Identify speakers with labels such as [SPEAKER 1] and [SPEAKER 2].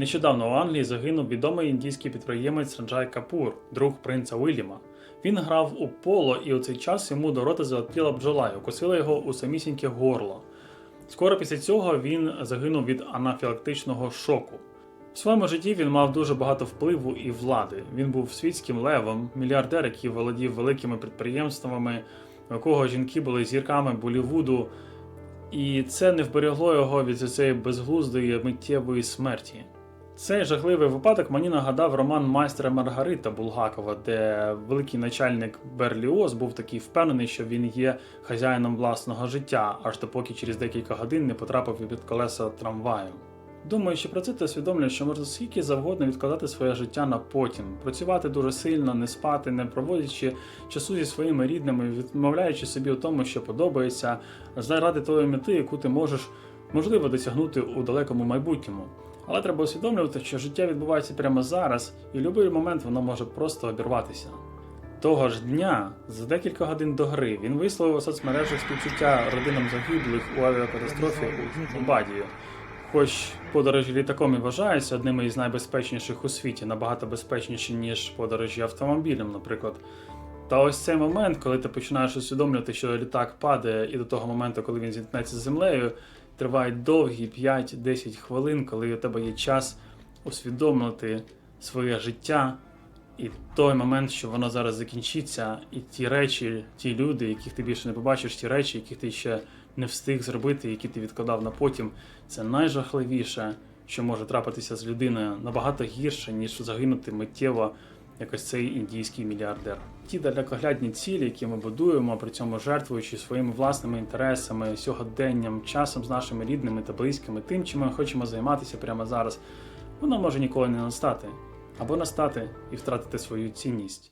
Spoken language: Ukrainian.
[SPEAKER 1] Нещодавно у Англії загинув відомий індійський підприємець Санджай Капур, друг принца Уільяма. Він грав у поло, і у цей час йому до рота залетіла бджола і укусила його у самісіньке горло. Скоро після цього він загинув від анафілактичного шоку. В своєму житті він мав дуже багато впливу і влади. Він був світським левом, мільярдер, який володів великими підприємствами, у якого жінки були зірками Болівуду, і це не вберегло його від цієї безглуздої миттєвої смерті. Цей жахливий випадок мені нагадав роман майстра Маргарита Булгакова, де великий начальник Берліоз був такий впевнений, що він є хазяїном власного життя, аж допоки через декілька годин не потрапив під колеса трамваю. Думаючи про це, ти усвідомлюєш, що можна скільки завгодно відкладати своє життя на потім, працювати дуже сильно, не спати, не проводячи часу зі своїми рідними, відмовляючи собі у тому, що подобається, заради тої мети, яку ти можеш можливо досягнути у далекому майбутньому. Але треба усвідомлювати, що життя відбувається прямо зараз, і в будь-який момент воно може просто обірватися. Того ж дня, за декілька годин до гри, він висловив у соцмережах співчуття родинам загиблих у авіакатастрофі у Бадії. Хоч подорожі літаком і вважаються одними із найбезпечніших у світі, набагато безпечніші, ніж подорожі автомобілем, наприклад. Та ось цей момент, коли ти починаєш усвідомлювати, що літак падає, і до того моменту, коли він зіткнеться з землею, тривають довгі 5-10 хвилин, коли у тебе є час усвідомити своє життя. І той момент, що воно зараз закінчиться, і ті речі, ті люди, яких ти більше не побачиш, ті речі, яких ти ще не встиг зробити, які ти відкладав на потім, це найжахливіше, що може трапитися з людиною. Набагато гірше, ніж загинути миттєво якось цей індійський мільярдер. Ті далекоглядні цілі, які ми будуємо, при цьому жертвуючи своїми власними інтересами, сьогоденням, часом з нашими рідними та близькими, тим, чим ми хочемо займатися прямо зараз, воно може ніколи не настати або настати і втратити свою цінність.